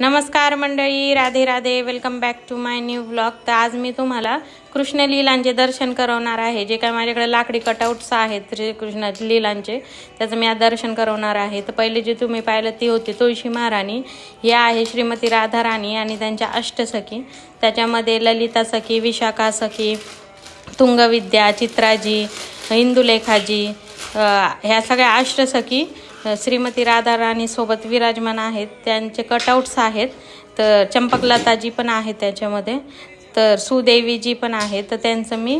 नमस्कार मंडळी Radhe Radhe welcome back to my new blog तर आज मी तुम्हाला कृष्ण लीलांचे दर्शन करवणार आहे. जे काय माझ्याकडे लाकडी कटआउट्स आहेत श्रीकृष्णाचे लीलांचे त्याचं मी आज दर्शन करवणार आहे. तर पहिले जे तुम्ही पाहिलं ती होती तुळशी महाराणी. या आहे श्रीमती राधाराणी आणि त्यांच्या अष्टसखी त्याच्यामध्ये ललिता सखी विशाखा सखी तुंगविद्या चित्राजी इंदुलेखाजी ह्या सगळ्या अष्टसखी श्रीमती राधा राणीसोबत विराजमान आहेत. त्यांचे कटआउट्स आहेत. तर चंपकलताजी पण आहे त्याच्यामध्ये. तर सुदेवीजी पण आहे तर त्यांचं मी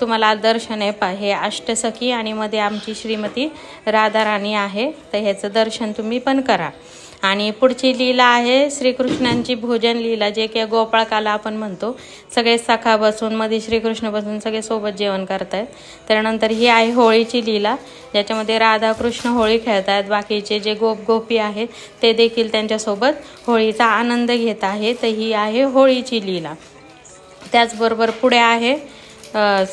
तुम्हाला दर्शन दर्शन आहे पा हे अष्टसखी आणि मध्ये आमची श्रीमती राधाराणी आहे. तर ह्याचं दर्शन तुम्ही पण करा. आणि पुढची लीला आहे श्रीकृष्णांची भोजन लीला जे की गोपाळकाला आपण म्हणतो. सगळे सखा बसून मध्ये श्रीकृष्ण बसून सगळे सोबत जेवण करतायत. त्यानंतर ही आहे होळीची लीला ज्याच्यामध्ये राधाकृष्ण होळी खेळतायत. बाकीचे जे गोप गोपी आहेत ते देखील त्यांच्यासोबत होळीचा आनंद घेत आहे तर ही आहे होळीची लीला. त्याचबरोबर पुढे आहे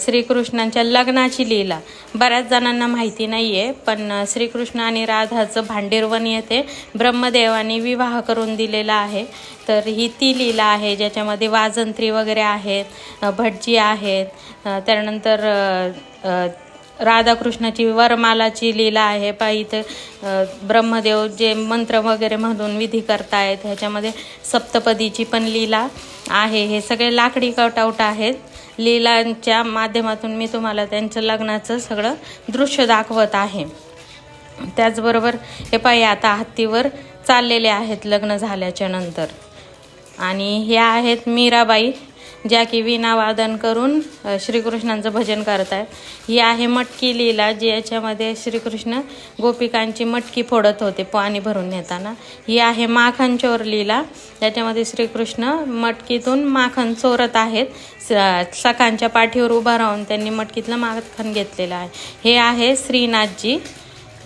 श्रीकृष्णांच्या लग्नाची लीला. बऱ्याच जणांना माहिती नाही आहे पण श्रीकृष्ण आणि राधाचं भांडीरवन येथे ब्रह्मदेवाने विवाह करून दिलेला आहे. तर ही ती लीला आहे ज्याच्यामध्ये वाजंत्री वगैरे आहेत भटजी आहेत त्यानंतर राधाकृष्णाची वरमालाची लीला आहे. पा इथं ब्रह्मदेव जे मंत्र वगैरे म्हणून विधी करतायत ह्याच्यामध्ये सप्तपदीची पण लीला आहे. हे सगळे लाकडी कटआउट आहेत. लीलांच्या माध्यमातून मी तुम्हाला त्यांचं लग्नाचं सगळं दृश्य दाखवत आहे. त्याचबरोबर हे पाय आता हत्तीवर चाललेले आहेत लग्न झाल्याच्यानंतर. आणि ह्या आहेत मीराबाई ज्या की वीणा वादन करून श्रीकृष्णांचं भजन करत आहे ही आहे मटकी लीला जी याच्यामध्ये श्रीकृष्ण गोपिकांची मटकी फोडत होते पाणी भरून नेताना. ही आहे माखन चोर लीला ज्याच्यामध्ये श्रीकृष्ण मटकीतून माखन चोरत आहेत. स- सखांच्या पाठीवर उभा राहून त्यांनी मटकीतलं माखन घेतलेलं आहे. हे आहे श्रीनाथजी.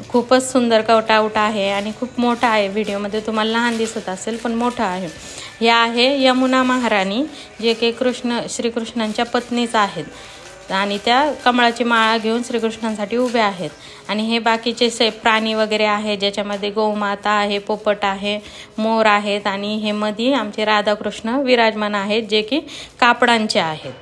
खूपच सुंदर कवटाऊट आहे आणि खूप मोठा आहे. व्हिडिओमध्ये तुम्हाला लहान दिसत असेल पण मोठा आहे. हे आहे यमुना महाराणी जे की कृष्ण श्रीकृष्णांच्या पत्नीच आहेत. आणि त्या कमळाची माळा घेऊन श्रीकृष्णांसाठी उभ्या आहेत. आणि हे बाकीचे से प्राणी वगैरे आहे ज्याच्यामध्ये गोमाता आहे पोपट आहे मोर आहेत. आणि हे मध्ये आमचे राधाकृष्ण विराजमान आहेत जे की कापडांचे आहेत.